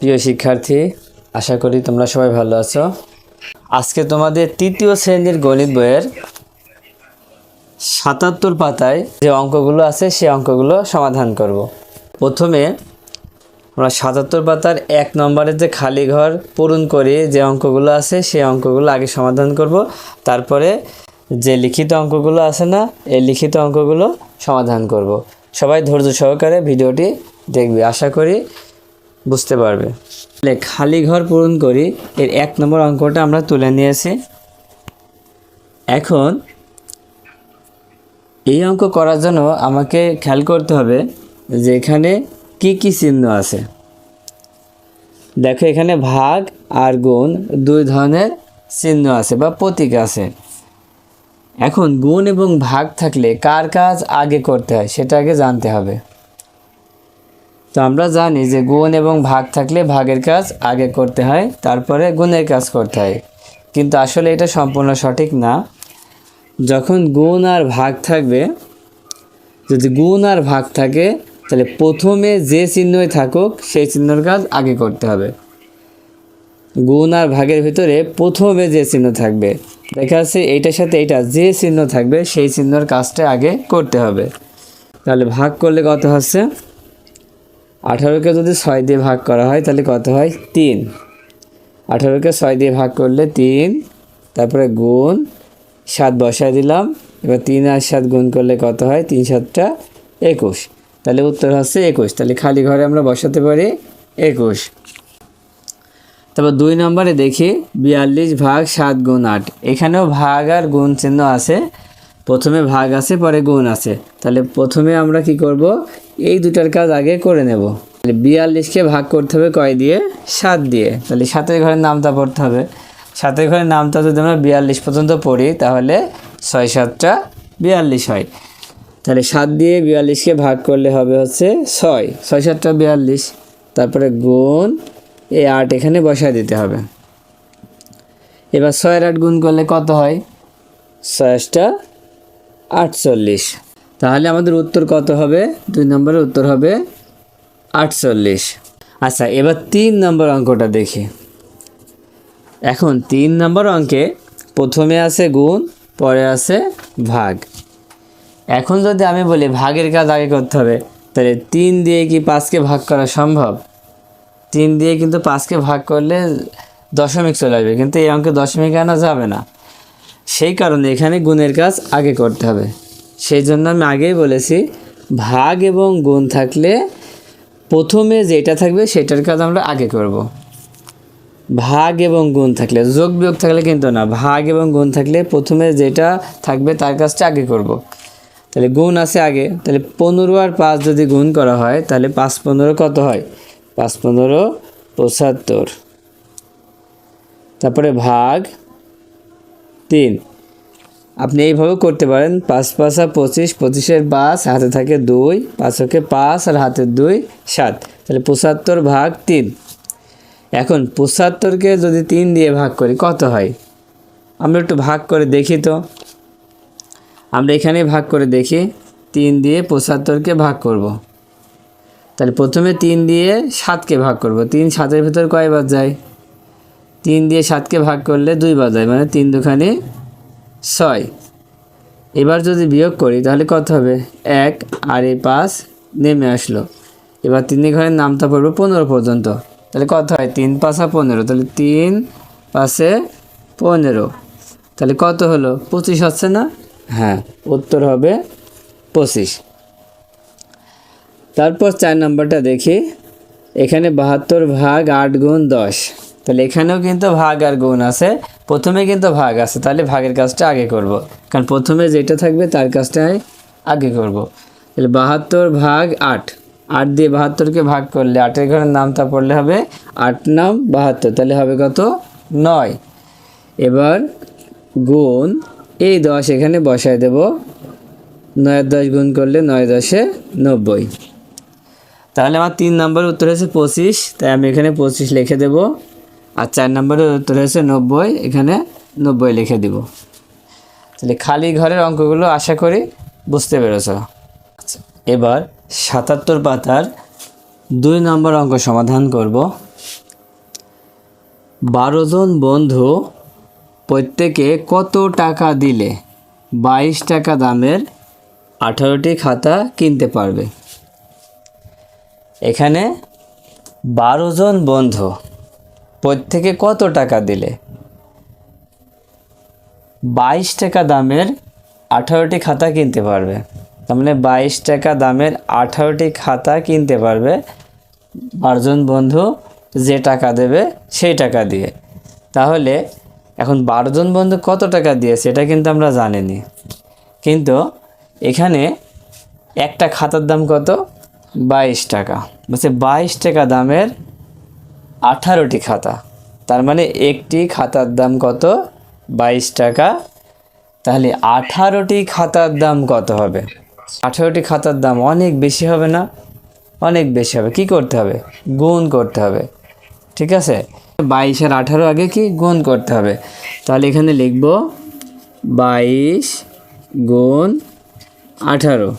প্রিয় শিক্ষার্থী, আশা করি তোমরা সবাই ভালো আছো আজকে তোমাদের তৃতীয় শ্রেণির গণিত বইয়ের সাতাত্তর পাতায় যে অঙ্কগুলো আছে সেই অঙ্কগুলো সমাধান করব। প্রথমে আমরা সাতাত্তর পাতার এক নম্বরে যে খালি ঘর পূরণ করে যে অঙ্কগুলো আছে সেই অঙ্কগুলো আগে সমাধান করব তারপরে যে লিখিত অঙ্কগুলো আছে না, এই লিখিত অঙ্কগুলো সমাধান করব। সবাই ধৈর্য সহকারে ভিডিওটি দেখবে আশা করি বুঝতে পারবে। তাহলে খালি ঘর পূরণ করি, এর এক নম্বর অঙ্কটা আমরা তুলে নিয়েছি। এখন এই অঙ্ক করার জন্য আমাকে খেয়াল করতে হবে যে এখানে কি কি চিহ্ন আছে। দেখো এখানে ভাগ আর গুণ দুই ধরনের চিহ্ন আছে বা প্রতীক আছে। এখন গুণ এবং ভাগ থাকলে কার কাজ আগে করতে হয় সেটা আগে জানতে হবে। তো আমরা জানি যে গুণ এবং ভাগ থাকলে ভাগের কাজ আগে করতে হয়, তারপরে গুণের কাজ করতে হয়। কিন্তু আসলে এটা সম্পূর্ণ সঠিক না। যখন গুণ আর ভাগ থাকবে, যদি গুণ আর ভাগ থাকে, তাহলে প্রথমে যে চিহ্নই থাকুক, সেই চিহ্নর কাজ আগে করতে হবে। গুণ আর ভাগের ভিতরে প্রথমে যে চিহ্ন থাকবে, দেখা যাচ্ছে এইটার সাথে এইটা যে চিহ্ন থাকবে, সেই চিহ্নর কাজটা আগে করতে হবে। তাহলে ভাগ করলে কত হচ্ছে? আঠারোকে যদি ছয় দিয়ে ভাগ করা হয়, তাহলে কত হয়? তিন। আঠারোকে ছয় দিয়ে ভাগ করলে তিন, তারপরে গুণ সাত বসায় দিলাম। এবার তিন আর সাত গুণ করলে কত হয়? তিন সাতটা একুশ। তাহলে উত্তর হচ্ছে একুশ। তাহলে খালি ঘরে আমরা বসাতে পারি একুশ। তারপর দুই নম্বরে দেখি, বিয়াল্লিশ ভাগ সাত গুণ আট। এখানেও ভাগ আর গুণ চিহ্ন আছে। প্রথমে ভাগ আছে, পরে গুণ আছে। তাহলে প্রথমে আমরা কি করব? এই দুটার কাজ আগে করে নেব। তাহলে বিয়াল্লিশকে ভাগ করতে হবে কয় দিয়ে? সাত দিয়ে। তাহলে সাতের ঘরের নামটা পড়তে হবে। সাতের ঘরের নামটা যদি আমরা বিয়াল্লিশ পর্যন্ত পড়ি, তাহলে ছয় সাতটা বিয়াল্লিশ হয়। তাহলে সাত দিয়ে বিয়াল্লিশকে ভাগ করলে হবে হচ্ছে ছয়। ছয় সাতটা বিয়াল্লিশ। তারপরে গুণ এই আট এখানে বসায় দিতে হবে। এবার ছয়ের আট গুণ করলে কত হয়? ছয়টা আটচল্লিশ। তাহলে আমাদের উত্তর কত হবে? দুই নম্বরের উত্তর হবে আটচল্লিশ। আচ্ছা এবার তিন নম্বর অঙ্কটা দেখি। এখন তিন নম্বর অঙ্কে প্রথমে আছে গুণ, পরে আছে ভাগ। এখন যদি আমি বলি ভাগের কাজ আগে করতে হবে, তাহলে তিন দিয়ে কি পাঁচকে ভাগ করা সম্ভব? তিন দিয়ে কিন্তু পাঁচকে ভাগ করলে দশমিক চলে আসবে, কিন্তু এই অঙ্কে দশমিক আনা যাবে না। সেই কারণে এখানে গুণের কাজ আগে করতে হবে সেই জন্য আমি আগেই বলেছি, ভাগ এবং গুণ থাকলে প্রথমে যেটা থাকবে সেটার কাজ আমরা আগে করব। ভাগ এবং গুণ থাকলে, যোগ বিয়োগ থাকলে কিন্তু না, ভাগ এবং গুণ থাকলে প্রথমে যেটা থাকবে তার কাজটা আগে করব। তাহলে গুণ আছে আগে, তাহলে পনেরো আর পাঁচ যদি গুণ করা হয়, তাহলে পাঁচ পনেরো কত হয় পাঁচ পনেরো পঁচাত্তর তারপরে ভাগ তিন। আপনি এইভাবে করতে পারেন। পাঁচ পাঁচা পঁচিশ, পঁচিশের পাঁচ, হাতে থাকে দুই, পাঁচকে পাঁচ আর হাতের দুই, সাত। তাহলে পঁচাত্তর ভাগ তিন। এখন পঁচাত্তরকে যদি তিন দিয়ে ভাগ করি, কত হয়? আমরা একটু ভাগ করে দেখি তো। আমরা এখানে ভাগ করে দেখি। তিন দিয়ে পঁচাত্তরকে ভাগ করব। তাহলে প্রথমে তিন দিয়ে সাতকে ভাগ করব। তিন সাতের ভিতর কয়বার যায়? তিন দিয়ে সাতকে ভাগ করলে দুইবার যায় মানে তিন দুখানে ছয়। এবার যদি বিয়োগ করি, তাহলে কত হবে? এক আর এই পাঁচ নেমে আসলো। এবার তিন ঘরের নামটা পড়বে পনেরো পর্যন্ত। তাহলে কত হয়? তিন পাঁচা পনেরো। তাহলে তিন পাশে পনেরো। তাহলে কত হলো? পঁচিশ হচ্ছে না? হ্যাঁ উত্তর হবে পঁচিশ। তারপর চার নম্বরটা দেখি। এখানে বাহাত্তর ভাগ আট গুণ দশ। তাহলে এখানেও কিন্তু ভাগ আর গুণ আছে, প্রথমে কিন্তু ভাগ আছে, তাহলে ভাগের কাজটা আগে করব। কারণ প্রথমে যেটা থাকবে তার কাজটাই আগে করব। তাহলে বাহাত্তর ভাগ আট আট দিয়ে বাহাত্তরকে ভাগ করলে আটের ঘরের নামটা পড়লে হবে আট নাম বাহাত্তর, তাহলে হবে কত? নয়। এবার গুণ, এই দশ এখানে বসায় দেব। নয় দশ গুণ করলে নয় দশে নব্বই। তাহলে আমার তিন নম্বরের উত্তর হয়েছে পঁচিশ, তাই আমি এখানে পঁচিশ লিখে দেব। আর চার নম্বরের উত্তর হয়েছে নব্বই, এখানে নব্বই লিখে দিব। তাহলে খালি ঘরের অঙ্কগুলো আশা করি বুঝতে পেরেছ। আচ্ছা এবার সাতাত্তর পাতার দুই নম্বর অঙ্ক সমাধান করব। বারো জন বন্ধু প্রত্যেকে কত টাকা দিলে বাইশ টাকা দামের আঠারোটি খাতা কিনতে পারবে? এখানে বারো জন বন্ধু প্রত্যেকে কত টাকা দিলে? বাইশ টাকা দামের আঠারোটি খাতা কিনতে পারবে। তার মানে বাইশ টাকা দামের আঠারোটি খাতা কিনতে পারবে। বারোজন বন্ধু যে টাকা দেবে সেই টাকা দিয়ে। তাহলে এখন বারোজন বন্ধু কত টাকা দিয়েছে এটা কিন্তু আমরা জানিনি। কিন্তু এখানে একটা খাতার দাম কত? বাইশ টাকা। বলছে বাইশ টাকা দামের আঠারোটি খাতা। তার মানে একটি খাতার দাম কত? বাইশ টাকা। তাহলে আঠারোটি খাতার দাম কত হবে? আঠারোটি খাতার দাম অনেক বেশি হবে না? অনেক বেশি হবে। কি করতে হবে? গুণ করতে হবে। ঠিক আছে? বাইশ আর আঠারো আগে কি? গুণ করতে হবে। তাহলে এখানে লিখব বাইশ গুণ আঠারো।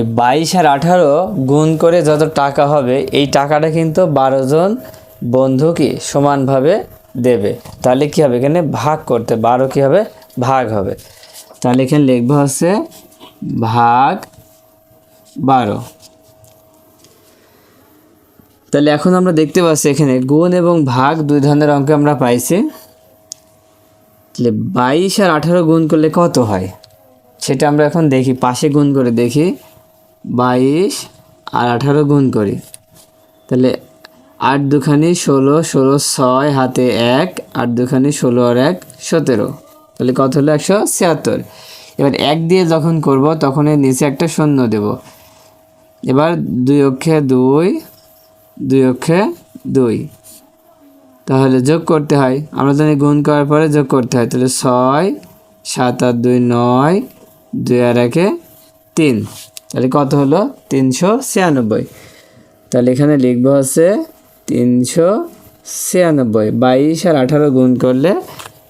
বাইশ আর আঠারো গুণ করে যত টাকা হবে, এই টাকাটা কিন্তু বারো জন বন্ধু কি সমানভাবে দেবে? তাহলে কি হবে এখানে ভাগ করতে, বারো কি হবে? ভাগ হবে। তাহলে এখানে লিখব হচ্ছে ভাগ বারো। তাহলে এখন আমরা দেখতে পাচ্ছি এখানে গুণ এবং ভাগ দুই ধরনের অঙ্ক আমরা পাইছি। তাহলে বাইশ আর আঠারো গুণ করলে কত হয়? সেটা আমরা এখন দেখি পাশে গুণ করে দেখি। বাইশ আর আঠারো গুণ করি। তাহলে আট দুখানি ষোলো ষোলো ছয়, হাতে এক, আট দুখানি ষোলো আর এক, সতেরো। তাহলে কত হলো? একশো ছিয়াত্তর। এবার এক দিয়ে যখন করব তখন এর নিচে একটা শূন্য দেব। এবার দুই অক্ষে দুই দুই অক্ষে দুই। তাহলে যোগ করতে হয়। আমরা জানি গুণ করার পরে যোগ করতে হয়। তাহলে ছয়, সাত আর দুই নয়, দুই আর একে তিন। তাহলে কত হলো? তিনশো ছিয়ানব্বই। তাহলে এখানে লিখব হচ্ছে তিনশো ছিয়ানব্বই। বাইশ আর আঠারো গুণ করলে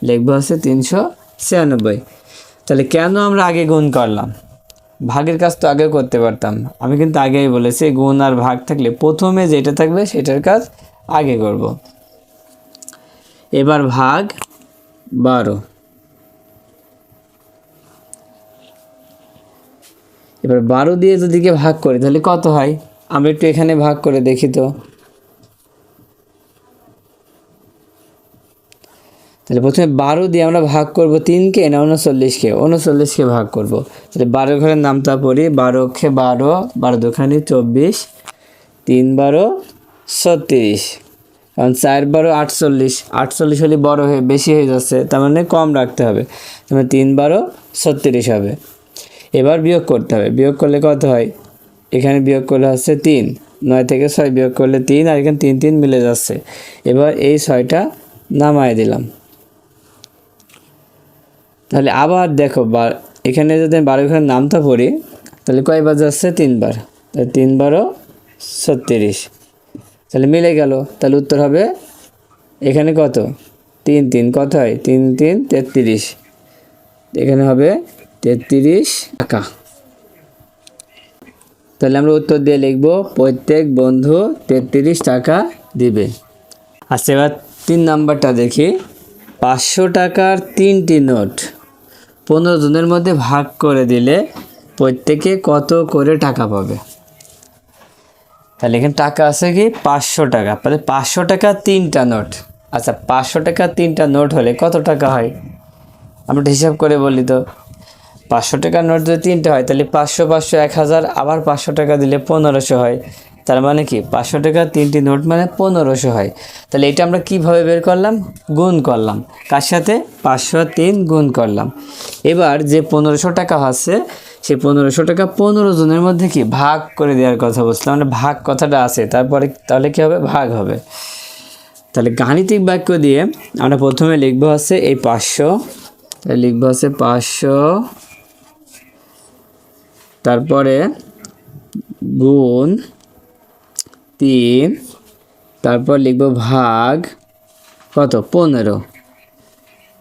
লিখব হচ্ছে তিনশো ছিয়ানব্বই। তাহলে কেন আমরা আগে গুণ করলাম? ভাগের কাজ তো আগে করতে পারতাম। আমি কিন্তু আগেই বলেছি, গুণ আর ভাগ থাকলে প্রথমে যেটা থাকবে সেটার কাজ আগে করব। এবার ভাগ বারো। এবার বারো দিয়ে যদি কে ভাগ করি, তাহলে কত হয়? আমরা একটু এখানে ভাগ করে দেখি তো। তাহলে প্রথমে বারো দিয়ে আমরা ভাগ করব তিনকে, না উনচল্লিশকে উনচল্লিশকে ভাগ করব। তাহলে বারো ঘরের নামটা পড়ি, বারো অক্ষে বারো বারো দোকানে চব্বিশ, তিন বারো, ছত্রিশ। কারণ চার বারো আটচল্লিশ আটচল্লিশ হলে বড় হয়ে বেশি হয়ে যাচ্ছে, তার মানে কম রাখতে হবে। তার মানে তিন বারো, ছত্রিশ হবে। এবার বিয়োগ করতে হবে। বিয়োগ করলে কত হয়? এখানে বিয়োগ করলে হচ্ছে তিন। নয় থেকে ছয় বিয়োগ করলে তিন, আর এখানে তিন তিন মিলে যাচ্ছে। এবার এই ছয়টা নামায় দিলাম। তাহলে আবার দেখো এখানে যদি আমি বারো ঘরের নামটা পড়ি, তাহলে কয় কয়বার যাচ্ছে? তিনবার। তাহলে তিন বারো ছত্রিশ। তাহলে মিলে গেল। তাহলে উত্তর হবে এখানে কত? তিন তিন। কত হয়? তিন তিন, তেত্রিশ। এখানে হবে তেত্রিশ টাকা। তাহলে আমরা উত্তর দিয়ে লিখব, প্রত্যেক বন্ধু তেত্রিশ টাকা দিবে। আচ্ছা এবার তিন নাম্বারটা দেখি। পাঁচশো টাকার তিনটি নোট। পনেরো জনের মধ্যে ভাগ করে দিলে প্রত্যেকে কত করে টাকা পাবে? তাহলে এখানে টাকা আছে কি? পাঁচশো টাকা। তাহলে পাঁচশো টাকা তিনটা নোট। আচ্ছা পাঁচশো টাকা তিনটা নোট হলে কত টাকা হয়? আমরা হিসাব করে বলি তো। পাঁচশো টাকার নোট যদি তিনটা হয়, তাহলে পাঁচশো পাঁচশো, এক হাজার, আবার পাঁচশো টাকা দিলে পনেরোশো হয়। তার মানে কি? পাঁচশো টাকা তিনটি নোট মানে পনেরোশো হয়। তাহলে এটা আমরা কীভাবে বের করলাম? গুণ করলাম। কার সাথে? পাঁচশো তিন গুণ করলাম। এবার যে পনেরোশো টাকা আছে, সেই পনেরোশো টাকা পনেরো জনের মধ্যে কি? ভাগ করে দেওয়ার কথা বলছিলাম মানে ভাগ কথাটা আছে। তারপরে তাহলে কি হবে? ভাগ হবে। তাহলে গাণিতিক বাক্য দিয়ে আমরা প্রথমে লিখব হচ্ছে এই পাঁচশো। তাহলে লিখব হচ্ছে পাঁচশো। তারপরে গুণ তিন, তারপর লিখব ভাগ কত? পনেরো।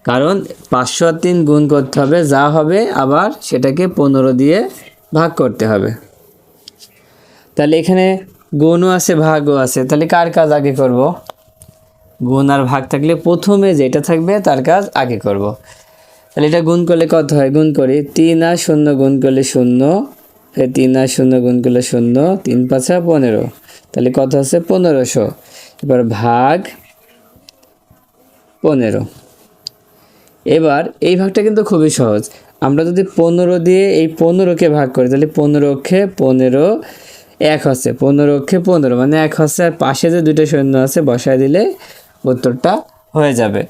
কারণ পাঁচশো আর তিন গুণ করতে হবে, যা হবে আবার সেটাকে পনেরো দিয়ে ভাগ করতে হবে। তাহলে এখানে গুণও আছে, ভাগও আছে। তাহলে কার কাজ আগে করব? গুণ আর ভাগ থাকলে প্রথমে যেটা থাকবে তার কাজ আগে করব। তাহলে এটা গুণ করলে কত হয়? গুণ করি। তিন আর শূন্য গুণ করলে শূন্য। তিন আর শূন্য গুণ করলে শূন্য, তিন পাঁচা পনেরো। তাহলে কত আছে? পনেরোশো। এবার ভাগ পনেরো। এবার এই ভাগটা কিন্তু খুবই সহজ। আমরা যদি পনেরো দিয়ে এই পনেরোকে ভাগ করি, তাহলে পনেরো অক্ষে পনেরো, এক হচ্ছে পনেরো অক্ষে পনেরো। মানে এক হচ্ছে আর পাশে যে দুটো শূন্য আছে, বসায় দিলে উত্তরটা হয়ে যাবে।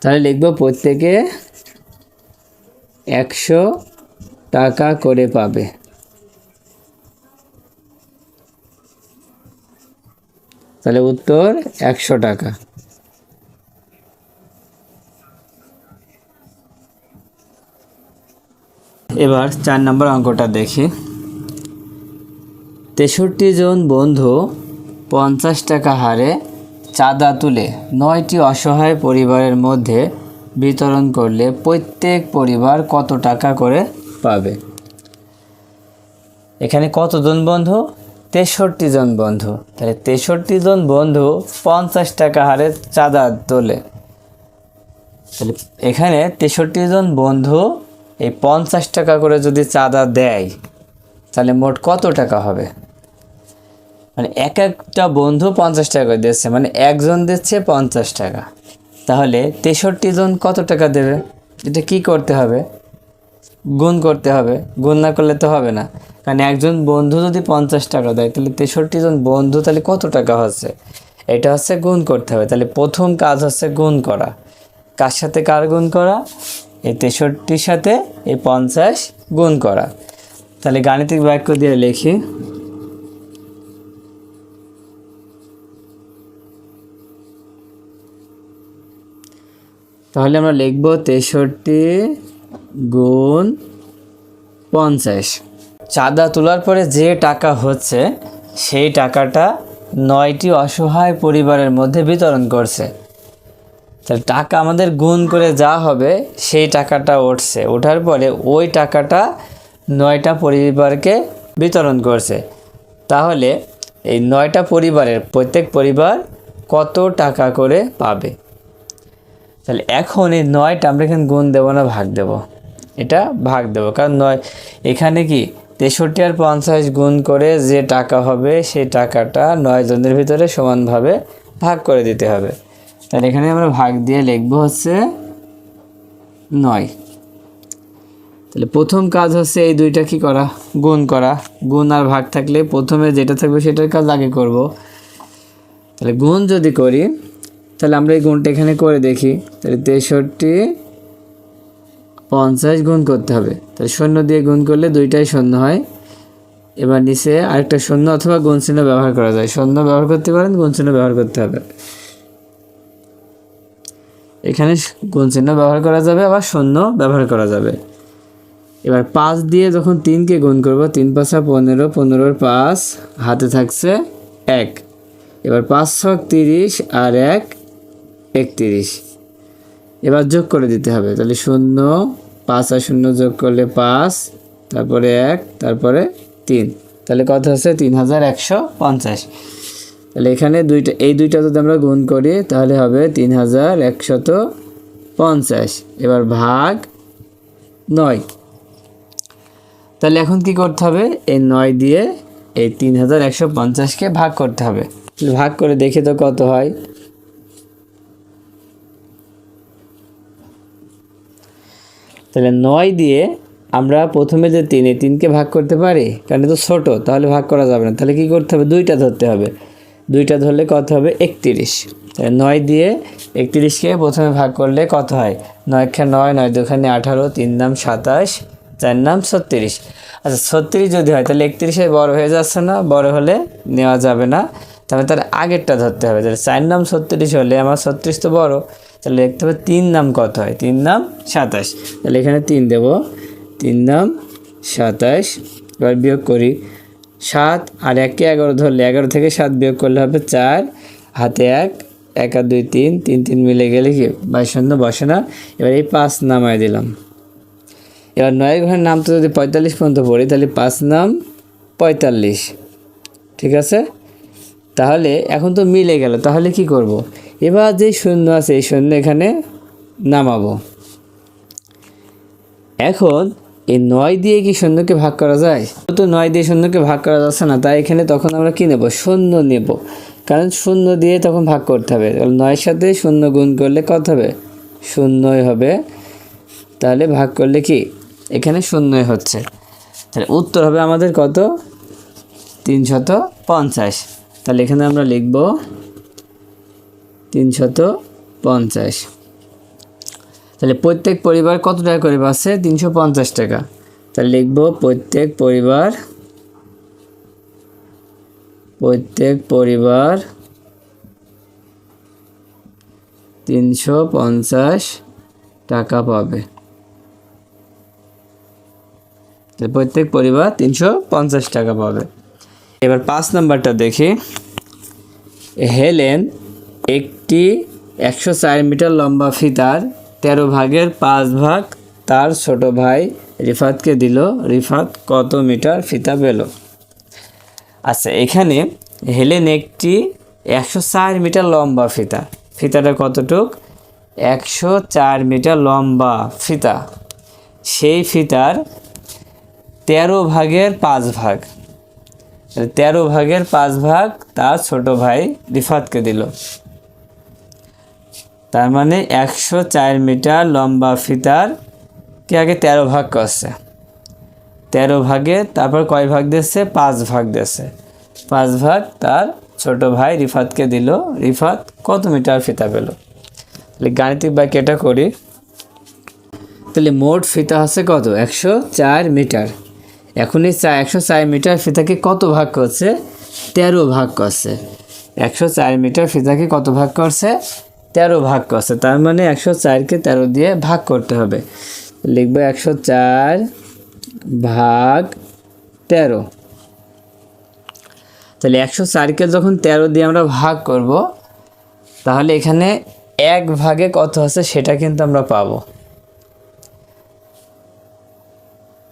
তাহলে লিখব প্রত্যেকে একশো টাকা করে পাবে। তাহলে উত্তর একশো টাকা। এবার চার নম্বর অঙ্কটা দেখি। তেষট্টি জন বন্ধু পঞ্চাশ টাকা হারে চাঁদা তুলে নয়টি অসহায় পরিবারের মধ্যে বিতরণ করলে প্রত্যেক পরিবার কত টাকা করে পাবে। এখানে কতজন বন্ধু? তেষট্টি জন বন্ধু। তাহলে তেষট্টি জন বন্ধু পঞ্চাশ টাকা হারে চাঁদা তোলে। তাহলে এখানে তেষট্টি জন বন্ধু এই পঞ্চাশ টাকা করে যদি চাঁদা দেয়, তাহলে মোট কত টাকা হবে? মানে এক একটা বন্ধু পঞ্চাশ টাকা করে দিচ্ছে মানে একজন দিচ্ছে পঞ্চাশ টাকা। তাহলে তেষট্টি জন কত টাকা দেবে? এটা কি করতে হবে? গুণ করতে হবে। গুণ না করলে তো হবে না। কারণ একজন বন্ধু যদি পঞ্চাশ টাকা দেয়, তাহলে তেষট্টি জন বন্ধু তাহলে কত টাকা হচ্ছে? এটা হচ্ছে গুণ করতে হবে। তাহলে প্রথম কাজ হচ্ছে গুণ করা। কার সাথে কার গুণ করা? এই তেষট্টির সাথে এই পঞ্চাশ গুণ করা। তাহলে গাণিতিক বাক্য দিয়ে লিখি। তাহলে আমরা লিখব তেষট্টি গুণ পঞ্চাশ। চাঁদা তোলার পরে যে টাকা হচ্ছে, সেই টাকাটা নয়টি অসহায় পরিবারের মধ্যে বিতরণ করছে। তাহলে টাকা আমাদের গুণ করে যা হবে, সেই টাকাটা উঠছে। ওঠার পরে ওই টাকাটা নয়টা পরিবারকে বিতরণ করছে। তাহলে এই নয়টা পরিবারের প্রত্যেক পরিবার কত টাকা করে পাবে? তাহলে এখন এই নয়টা আমরা এখানে গুণ দেবো না ভাগ দেব। এটা ভাগ দেবো। কারণ নয়, এখানে কি তেষট্টি আর পঞ্চাশ গুণ করে যে টাকা হবে সেই টাকাটা নয় জনের ভিতরে সমানভাবে ভাগ করে দিতে হবে। তাহলে এখানে আমরা ভাগ দিয়ে লিখব হচ্ছে নয়। তাহলে প্রথম কাজ হচ্ছে এই দুইটা কি করা? গুণ করা। গুণ আর ভাগ থাকলে প্রথমে যেটা থাকবে সেটার কাজ আগে করব। তাহলে গুণ যদি করি, তাহলে আমরা এই গুণটা এখানে করে দেখি। তাহলে তেষট্টি পঞ্চাশ গুণ করতে হবে। তাহলে শূন্য দিয়ে গুণ করলে দুইটাই শূন্য হয়। এবার নিচে আরেকটা শূন্য অথবা গুণ চিহ্ন ব্যবহার করা যায়। শূন্য ব্যবহার করতে পারেন, গুণ চিহ্ন ব্যবহার করতে হবে। এখানে গুণ চিহ্ন ব্যবহার করা যাবে, আবার শূন্য ব্যবহার করা যাবে। এবার পাঁচ দিয়ে যখন তিনকে গুণ করব, তিন পাঁচা পনেরো, পনেরোর পাঁচ হাতে থাকছে এক। এবার পাঁচ ছক তিরিশ আর এক একত্রিশ। এবার যোগ করে দিতে হবে। তাহলে শূন্য, পাঁচ আর শূন্য যোগ করলে পাঁচ, তারপরে এক, তারপরে তিন। তাহলে কত হচ্ছে তিন হাজার একশো পঞ্চাশ। তাহলে এখানে দুইটা, এই দুইটা যদি আমরা গুণ করি, তাহলে হবে তিন হাজার একশত পঞ্চাশ। এবার ভাগ নয়। তাহলে এখন কি করতে হবে? এই নয় দিয়ে এই তিন হাজার একশো পঞ্চাশকে ভাগ করতে হবে। ভাগ করে দেখে তো কত হয়? তাহলে নয় দিয়ে আমরা প্রথমে যে তিন তিনকে ভাগ করতে পারি, কারণ এটা তো ছোটো, তাহলে ভাগ করা যাবে না। তাহলে কি করতে হবে? দুইটা ধরতে হবে। দুইটা ধরলে কত হবে? একত্রিশ। নয় দিয়ে একত্রিশকে প্রথমে ভাগ করলে কত হয়? নয় খা নয় নয় দুখানে আঠারো, তিন নাম সাতাশ, চার নাম ছত্রিশ। আচ্ছা ছত্রিশ যদি হয়, তাহলে একত্রিশে বড় হয়ে যাচ্ছে না? বড় হলে নেওয়া যাবে না। তাহলে তার আগেরটা ধরতে হবে। তাহলে চার নাম ছত্রিশ হলে আমার ছত্রিশ তো বড়, তাহলে দেখতে হবে তিন নাম কত হয়? তিন নাম সাতাশ। তাহলে এখানে তিন দেব। তিন নাম সাতাশ, এবার বিয়োগ করি। সাত আর একে এগারো ধরলে এগারো থেকে সাত বিয়োগ করলে হবে চার। হাতে এক এক আর দুই তিন তিন তিন মিলে গেলে কি বাইশ শূন্য বসে না? এবার এই পাঁচ নামায় দিলাম। এবার নয় ঘরের নাম তো যদি পঁয়তাল্লিশ পর্যন্ত পড়ি, তাহলে পাঁচ নাম পঁয়তাল্লিশ। ঠিক আছে? তাহলে এখন তো মিলে গেল, তাহলে কি করব। এবার যে শূন্য আছে, এই শূন্য এখানে নামাবো। এখন এই নয় দিয়ে কি শূন্যকে ভাগ করা যায়? তো নয় দিয়ে শূন্যকে ভাগ করা যাচ্ছে না, তাই এখানে তখন আমরা কি নেব? শূন্য নেব। কারণ শূন্য দিয়ে তখন ভাগ করতে হবে। নয়ের সাথে শূন্য গুণ করলে কত হবে? শূন্যই হবে। তাহলে ভাগ করলে কি? এখানে শূন্যই হচ্ছে। তাহলে উত্তর হবে আমাদের কত? তিনশত পঞ্চাশ। তাহলে এখানে আমরা লিখব তিনশত পঞ্চাশ। তাহলে প্রত্যেক পরিবার কত টাকা করে পাচ্ছে? তিনশো পঞ্চাশ টাকা। তাহলে লিখব প্রত্যেক পরিবার প্রত্যেক পরিবার তিনশো পঞ্চাশ টাকা পাবে। প্রত্যেক পরিবার তিনশো পঞ্চাশ টাকা পাবে। এবার পাঁচ নাম্বারটা দেখি। হেলেন একটি একশো চার মিটার লম্বা ফিতার, তেরো ভাগের পাঁচ ভাগ তার ছোট ভাই রিফাতকে দিল। রিফাত কত মিটার ফিতা পেল? আচ্ছা এখানে হেলেন একটি একশো চার মিটার লম্বা ফিতা। ফিতাটা কতটুক? একশো চার মিটার লম্বা ফিতা। সেই ফিতার তেরো ভাগের পাঁচ ভাগ। তেরো ভাগের পাঁচ ভাগ তার ছোট ভাই রিফাতকে দিল। তার মানে একশো চার মিটার লম্বা ফিতার কে আগে তেরো ভাগ করছে। তেরো ভাগে তারপর কয় ভাগ দিচ্ছে পাঁচ ভাগ দিচ্ছে পাঁচ ভাগ তার ছোট ভাই রিফাতকে দিল। রিফাত কত মিটার ফিতা পেল? তাহলে গাণিতিক বাক্য এটা করি। তাহলে মোট ফিতা আছে কত? একশো চার মিটার। এখন এই চা একশো চার মিটার ফিতাকে কত ভাগ করছে? তেরো ভাগ করছে। একশো চার মিটার ফিতাকে কত ভাগ করছে? তেরো ভাগ করছে। তার মানে একশো চারকে তেরো দিয়ে ভাগ করতে হবে। লিখব একশো চার ভাগ তেরো। তাহলে একশো চারকে যখন তেরো দিয়ে আমরা ভাগ করব, তাহলে এখানে এক ভাগে কত আছে সেটা কিন্তু আমরা পাবো।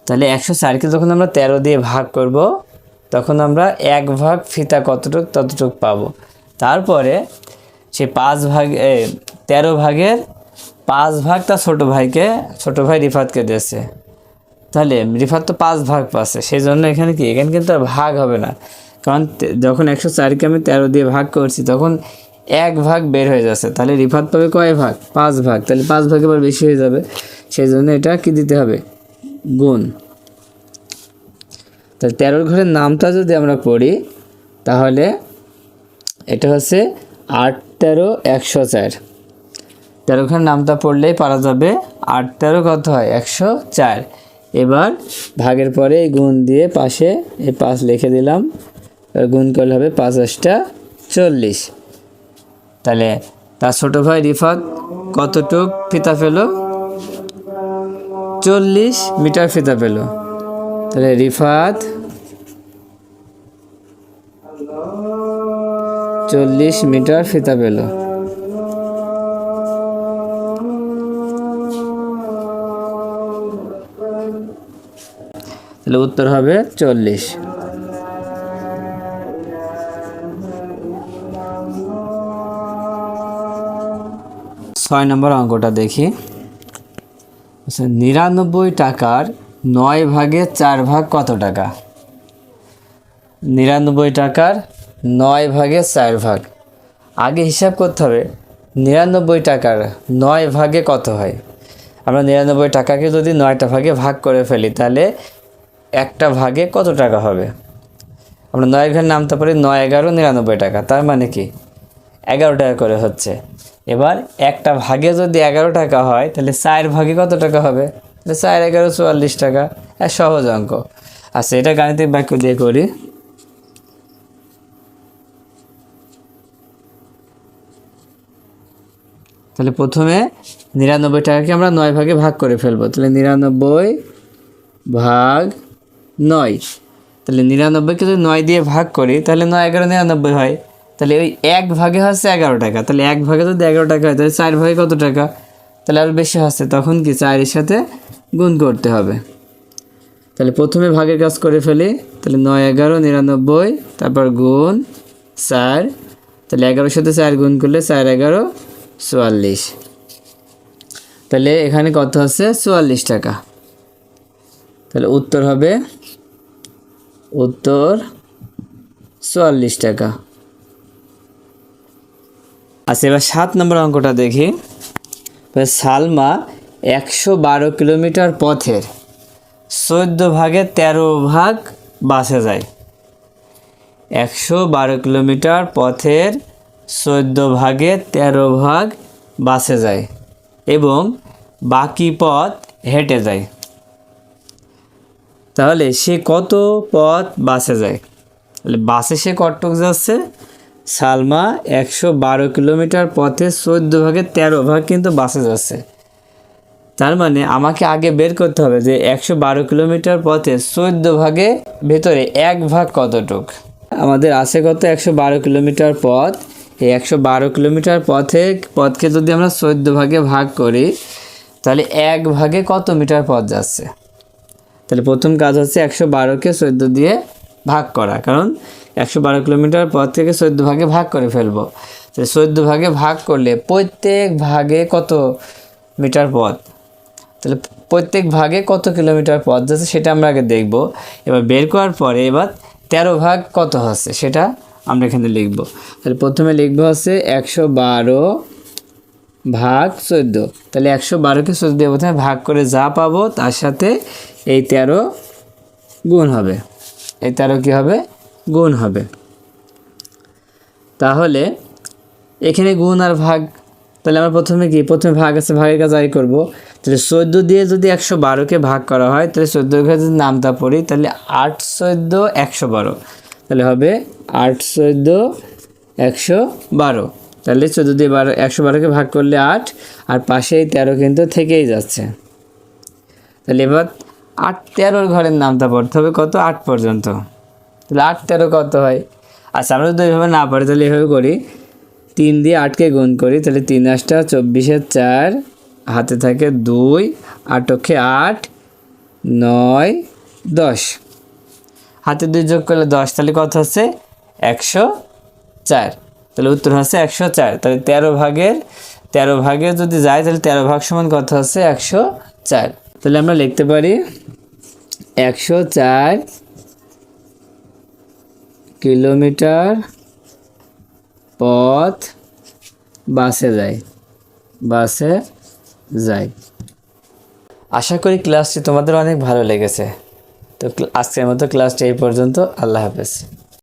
তাহলে একশো চারকে যখন আমরা তেরো দিয়ে ভাগ করব, তখন আমরা এক ভাগ ফিতা কতটুক, ততটুক পাবো। তারপরে সে পাঁচ ভাগ তেরো ভাগের পাঁচ ভাগ তার ছোটো ভাইকে, ছোটো ভাই রিফাতকে দিয়েছে। তাহলে রিফাত তো পাঁচ ভাগ পাচ্ছে সেই জন্য এখানে কি, এখানে কিন্তু আর ভাগ হবে না। কারণ যখন একশো চারকে আমি তেরো দিয়ে ভাগ করছি, তখন এক ভাগ বের হয়ে যাচ্ছে। তাহলে রিফাত পাবে কয় ভাগ? পাঁচ ভাগ। তাহলে পাঁচ ভাগ এবার বেশি হয়ে যাবে। সেই জন্য এটা কি দিতে হবে? গুণ। তাহলে তেরোর ঘরের নামটা যদি আমরা পড়ি, তাহলে এটা হচ্ছে আট তেরো একশো চার। তেরো ঘরের নামটা পড়লেই পারা যাবে আট তেরো কত হয়? একশো চার। এবার ভাগের পরে গুণ দিয়ে পাশে এই পাঁচ লিখে দিলাম। গুণ করলে হবে পাঁচ আটটা চল্লিশ। তাহলে তার ছোটো ভাই রিফাত কতটুক ফিতা পেল? চল্লিশ মিটার ফিতা পেল। তাহলে রিফাত চল্লিশ মিটার ফিতা পেল। তাহলে উত্তর হবে চল্লিশ। ছয় নম্বর অঙ্কটা দেখি। আচ্ছা নিরানব্বই টাকার নয় ভাগে চার ভাগ কত টাকা? নিরানব্বই টাকার নয় ভাগে চার ভাগ। আগে হিসাব করতে হবে, নিরানব্বই টাকার নয় ভাগে কত হয়? আমরা নিরানব্বই টাকাকে যদি নয়টা ভাগে ভাগ করে ফেলি, তাহলে একটা ভাগে কত টাকা হবে? আমরা নয় ঘর নামতে পারি নয় এগারো নিরানব্বই টাকা, তার মানে কি? এগারো টাকা করে হচ্ছে। এবার একটা ভাগে যদি এগারো টাকা হয়, তাহলে চার ভাগে কত টাকা হবে? তাহলে চার এগারো চুয়াল্লিশ টাকা। এক সহজ অঙ্ক। আচ্ছা এটা গাণিতিক বাক্য দিয়ে করি। তাহলে প্রথমে নিরানব্বই টাকাকে আমরা নয় ভাগে ভাগ করে ফেলব। তাহলে নিরানব্বই ভাগ নয়। তাহলে নিরানব্বইকে যদি নয় দিয়ে ভাগ করি, তাহলে নয় এগারো নিরানব্বই হয়। তাহলে ওই এক ভাগে হচ্ছে এগারো টাকা। তাহলে এক ভাগে যদি এগারো টাকা হয়, তাহলে চার ভাগে কত টাকা? তাহলে আরও বেশি হচ্ছে, তখন কি চারের সাথে গুণ করতে হবে। তাহলে প্রথমে ভাগের কাজ করে ফেলি, তাহলে নয়, এগারো, নিরানব্বই, তারপর গুণ চার। তাহলে এগারোর সাথে চার গুণ করলে চার, এগারো, চুয়াল্লিশ। তাহলে এখানে কত আছে? চুয়াল্লিশ টাকা। তাহলে উত্তর হবে, উত্তর চুয়াল্লিশ টাকা। আচ্ছা এবার সাত নম্বর অঙ্কটা দেখি। সালমা একশো বারো কিলোমিটার পথের চোদ্দ ভাগে তেরো ভাগ বাসে যায়। একশো বারো কিলোমিটার পথের চোদ্দ ভাগে তেরো ভাগ বাসে যায় এবং বাকি পথ হেঁটে যায়। তাহলে সে কত পথ বাসে যায়? তাহলে বাসে সে কটক যাচ্ছে সালমা একশো বারো কিলোমিটার পথে চোদ্দ ভাগে তেরো ভাগ কিন্তু বাসে যাচ্ছে। তার মানে আমাকে আগে বের করতে হবে যে একশো বারো কিলোমিটার পথে চোদ্দ ভাগে ভেতরে এক ভাগ কতটুক? আমাদের আছে কত? একশো বারো কিলোমিটার পথ। এই একশো বারো কিলোমিটার পথে, পথকে যদি আমরা চোদ্দ ভাগে ভাগ করি, তাহলে এক ভাগে কত মিটার পথ যাচ্ছে? তাহলে প্রথম কাজ হচ্ছে একশো বারোকে চোদ্দ দিয়ে ভাগ করা। কারণ একশো বারো কিলোমিটার পথ থেকে চোদ্দ ভাগে ভাগ করে ফেলব। তাহলে চোদ্দ ভাগে ভাগ করলে প্রত্যেক ভাগে কত মিটার পথ? তাহলে প্রত্যেক ভাগে কত কিলোমিটার পথ যাচ্ছে সেটা আমরা আগে দেখব। এবার বের করার পরে এবার তেরো ভাগ কত হচ্ছে সেটা আমরা এখানে লিখব। তাহলে প্রথমে লিখব হচ্ছে একশো বারো ভাগ চোদ্দ। তাহলে একশো বারোকে চোদ্দ দিয়ে প্রথমে ভাগ করে যা পাবো তার সাথে এই তেরো গুণ হবে। এই তেরো কী হবে? গুণ হবে। তাহলে এখানে গুণ আর ভাগ, তাহলে আমরা প্রথমে কি? প্রথমে ভাগ আছে, ভাগের কাজ আগে করব। তাহলে চোদ্দ দিয়ে যদি একশো বারোকে ভাগ করা হয়, তাহলে চোদ্দোর ঘরে যদি নামটা পড়ি, তাহলে আট চোদ্দ একশো বারো। তাহলে হবে আট চোদ্দ একশো বারো। তাহলে চোদ্দ দিয়ে বারো, একশো বারোকে ভাগ করলে আট, আর পাশেই তেরো কিন্তু থেকেই যাচ্ছে। তাহলে এবার আট তেরোর ঘরের নামটা পড়তে হবে, কত? আট পর্যন্ত। তাহলে আট তেরো কত হয়? আচ্ছা আমরা যদি এইভাবে না পারি, তাহলে এভাবে করি। তিন দিয়ে আটকে গুণ করি, তাহলে তিন আটটা চব্বিশের চার, হাতে থাকে দুই আটকে আট, নয়, দশ। হাতে দুই যোগ করলে দশ, তাহলে কত হচ্ছে? একশো চার। তাহলে উত্তর হচ্ছে একশো চার। তাহলে তেরো ভাগের, তেরো ভাগে যদি যায়, তাহলে তেরো ভাগ সমান কত হচ্ছে? একশো চার। তাহলে আমরা লিখতে পারি একশো চার কিলোমিটার পথ বাসে যায় বাসে যায়। আশা করি ক্লাসটি তোমাদের অনেক ভালো লেগেছে। তো আজকের মতো ক্লাসটি এই পর্যন্ত। আল্লাহ হাফেজ।